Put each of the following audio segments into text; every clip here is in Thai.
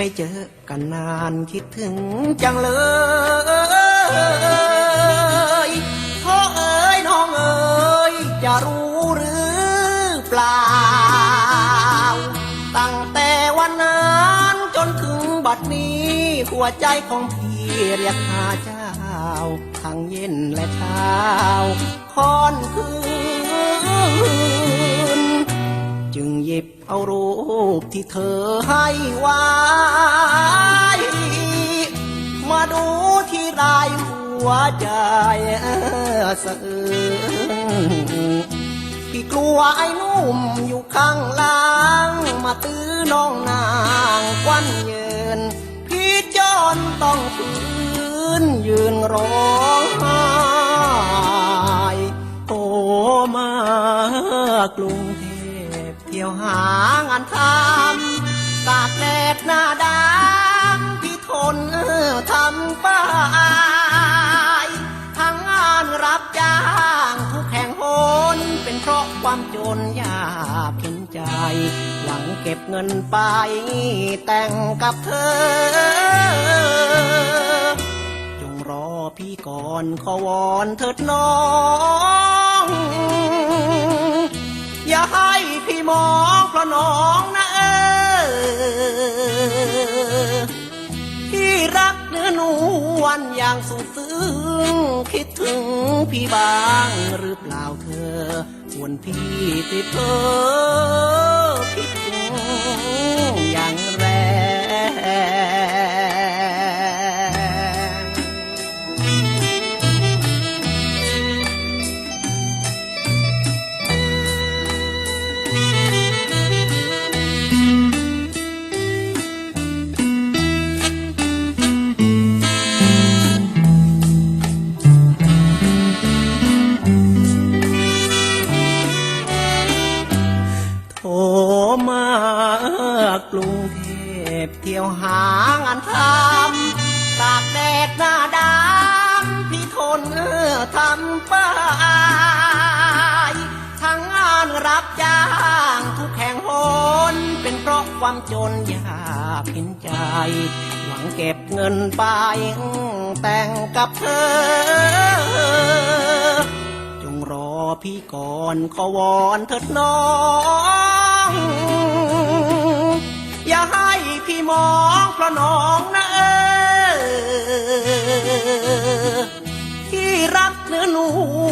ไม่เจอกันนานคิดถึงจังเลยพ่อเอ๋ยน้องเอ๋ยจะรู้หรือเปล่า ตั้งแต่วันนั้นจนถึงบัดนี้ หัวใจของพี่เรียกหาเจ้า ทั้งเย็นและเช้าค่อนคืนจึงหยิบเอารูปที่เธอให้ไว้ วใจเออสะอื้นพี่กลัวไอ้นุ่มอยู่ข้างล่าง มาตื้อน้องนางควันเยิน พี่จอนต้องฝืนยืนร้องไห้โอ้มากรุงเทพเที่ยวหางานทำตากแดดหน้าดำพี่ทนทำป้า คนยากเข็นใจ หวังเก็บเงินไปแต่งกับเธอ จงรอพี่ก่อนขอวอนเถิดน้อง อนวลอย่างสุดซึ้งคิดถึงพี่บ้างหรือเปล่าเธอส่วนพี่ติดเธอ มากรุงเทพเที่ยวหางานทำตากแดดหน้าดำพี่ทนเออทำป้ายทั้งงานรับจ้างทุกแห่งหนเป็นเพราะความจนยากเห็นใจ หวังเก็บเงินไปแต่งกับเธอ จงรอพี่ก่อนขอวอนเถิดน้อง อย่าให้พี่มองเพราะน้องนะเออที่รักเนื้อน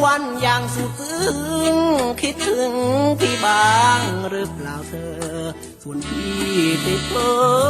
วันอย่างสุดซึ้งคิดถึงพี่บ้างหรือเปล่าเธอส่วนพี่ติดเธอ